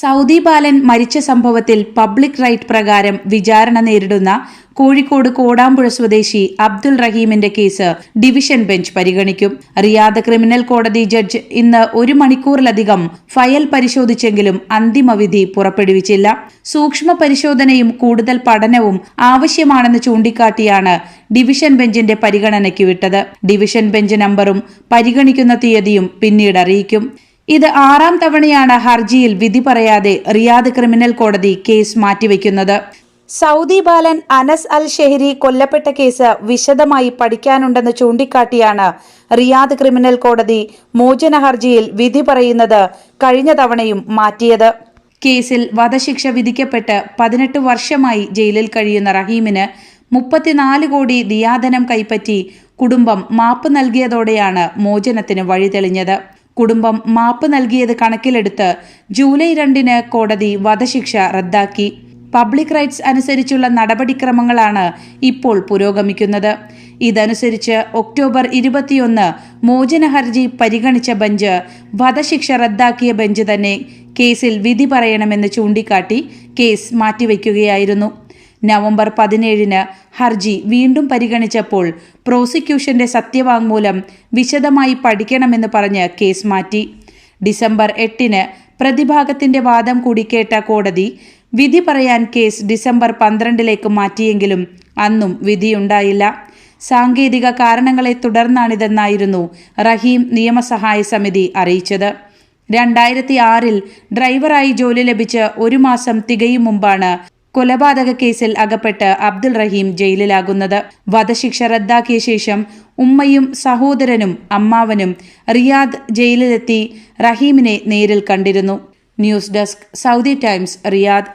Saudi ബാലൻ മരിച്ച സംഭവത്തിൽ public right പ്രകാരം വിചാരണ നേരിടുന്ന കോഴിക്കോട് കോടാമ്പുഴ സ്വദേശി അബ്ദുൾ റഹീമിന്റെ കേസ് ഡിവിഷൻ ബെഞ്ച് പരിഗണിക്കും. റിയാദ് ക്രിമിനൽ കോടതി ജഡ്ജ് ഇന്ന് ഒരു മണിക്കൂറിലധികം ഫയൽ പരിശോധിച്ചെങ്കിലും അന്തിമവിധി പുറപ്പെടുവിച്ചില്ല. സൂക്ഷ്മ പരിശോധനയും കൂടുതൽ പഠനവും ആവശ്യമാണെന്ന് ചൂണ്ടിക്കാട്ടിയാണ് ഡിവിഷൻ ബെഞ്ചിന്റെ പരിഗണനയ്ക്ക് വിട്ടത്. ഡിവിഷൻ ബെഞ്ച് നമ്പറും പരിഗണിക്കുന്ന തീയതിയും പിന്നീട് അറിയിക്കും. ഇത് ആറാം തവണയാണ് ഹർജിയിൽ വിധി പറയാതെ റിയാദ് ക്രിമിനൽ കോടതി കേസ് മാറ്റിവെക്കുന്നത്. സൗദി ബാലൻ അനസ് അൽ ഷെഹരി കൊല്ലപ്പെട്ട കേസ് വിശദമായി പഠിക്കാനുണ്ടെന്ന് ചൂണ്ടിക്കാട്ടിയാണ് റിയാദ് ക്രിമിനൽ കോടതി മോചന ഹർജിയിൽ വിധി പറയുന്നത് കഴിഞ്ഞ തവണയും മാറ്റിയത്. കേസിൽ വധശിക്ഷ വിധിക്കപ്പെട്ട് പതിനെട്ട് വർഷമായി ജയിലിൽ കഴിയുന്ന റഹീമിന് മുപ്പത്തിനാല് കോടി ദിയാധനം കൈപ്പറ്റി കുടുംബം മാപ്പ് നൽകിയതോടെയാണ് മോചനത്തിന് വഴിതെളിഞ്ഞത്. കുടുംബം മാപ്പ് നൽകിയത് കണക്കിലെടുത്ത് ജൂലൈ രണ്ടിന് കോടതി വധശിക്ഷ റദ്ദാക്കി. പബ്ലിക് റൈറ്റ്സ് അനുസരിച്ചുള്ള നടപടിക്രമങ്ങളാണ് ഇപ്പോൾ പുരോഗമിക്കുന്നത്. ഇതനുസരിച്ച് ഒക്ടോബർ ഇരുപത്തിയൊന്ന് മോചന ഹർജി പരിഗണിച്ച ബെഞ്ച് വധശിക്ഷ റദ്ദാക്കിയ ബെഞ്ച് തന്നെ കേസിൽ വിധി പറയണമെന്ന് ചൂണ്ടിക്കാട്ടി കേസ് മാറ്റിവെക്കുകയായിരുന്നു. നവംബർ പതിനേഴിന് ഹർജി വീണ്ടും പരിഗണിച്ചപ്പോൾ പ്രോസിക്യൂഷന്റെ സത്യവാങ്മൂലം വിശദമായി പഠിക്കണമെന്ന് പറഞ്ഞ് കേസ് മാറ്റി. ഡിസംബർ എട്ടിന് പ്രതിഭാഗത്തിന്റെ വാദം കൂടി കേട്ട കോടതി വിധി പറയാൻ കേസ് ഡിസംബർ പന്ത്രണ്ടിലേക്ക് മാറ്റിയെങ്കിലും അന്നും വിധിയുണ്ടായില്ല. സാങ്കേതിക കാരണങ്ങളെ തുടർന്നാണിതെന്നായിരുന്നു റഹീം നിയമസഹായ സമിതി അറിയിച്ചത്. രണ്ടായിരത്തി ആറിൽ ഡ്രൈവറായി ജോലി ലഭിച്ച് ഒരു മാസം തികയും മുമ്പാണ് കൊലപാതക കേസിൽ അകപ്പെട്ട് അബ്ദുൾ റഹീം ജയിലിലാകുന്നത്. വധശിക്ഷ റദ്ദാക്കിയ ശേഷം ഉമ്മയും സഹോദരനും അമ്മാവനും റിയാദ് ജയിലിലെത്തി റഹീമിനെ നേരിൽ കണ്ടിരുന്നു. News desk Saudi Times Riyadh.